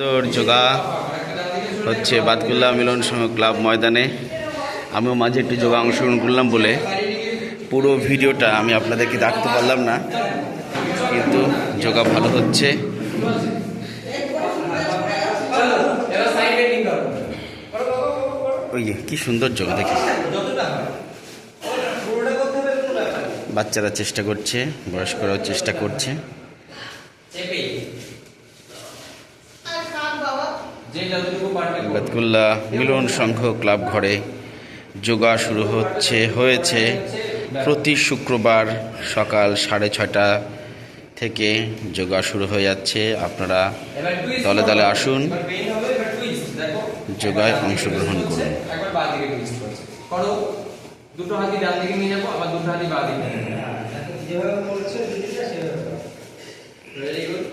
তোর যোগা হচ্ছে বাতকুল্লা মিলন সংঘ ক্লাব ময়দানে। আমিও মাঝে একটু যোগা অংশগ্রহণ করলাম বলে পুরো ভিডিওটা আমি আপনাদেরকে রাখতে পারলাম না, কিন্তু যোগা ভালো হচ্ছে। ওই কি সুন্দর যোগা দেখি। বাচ্চারা চেষ্টা করছে, বয়স্করাও চেষ্টা করছে। বাতকুল্লা মিলন সংঘ ক্লাব ঘরে যোগা শুরু হচ্ছে হয়েছে প্রতি শুক্রবার সকাল সাড়ে ছয়টা থেকে যোগা শুরু হয়ে যাচ্ছে। আপনারা দলে দলে আসুন। যোগায় অংশগ্রহণ করুন। দুটো হাতি ডান দিকে নিয়ে যাব আবার দুটো হাতি বাঁ দিকে। যেভাবে বলছে সেভাবে ভেরি গুড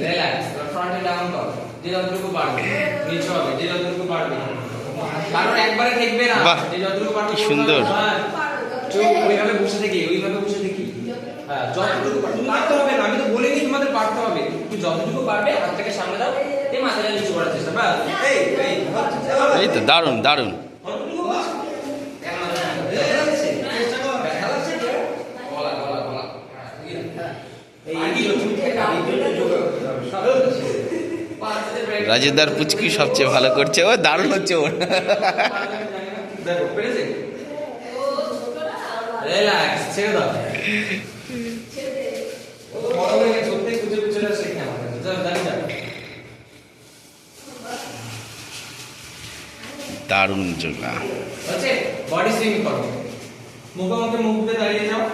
রিল্যাক্স ফ্রন্টে ডাউন কর যে যতটুকু পারবে নিচে হবে যে যতটুকু পারবে কারণ একবারে ঠেকবে না যে যতটুকু পারবে সুন্দর। হ্যাঁ, ওইভাবে বসে থেকে ওইভাবে বসে থেকে হ্যাঁ যতটুকু পারতে হবে না আমি তো পারতে হবে। তুমি যতটুকু পারবে হাতটাকে সামনে দাও এই মাথাটা নিচু করার চেষ্টা বাস। এই এই এই তো দারুণ দারুণ। তুমি ঠেকা রাজেদার পুচকি সবচেয়ে ভালো করছে। ও দারুণ হচ্ছে ওর। দেখো পেরেছে? রিল্যাক্স ছেড়ে দাও ও তো বড় হয়ে গেছে ওর থেকে কুচে কুচে শেখে আমার কাছে চল জানি যা দারুণ যোগা। বডি সুইং করো। মুখোমুখি মুখ দিয়ে দাঁড়িয়ে যাও।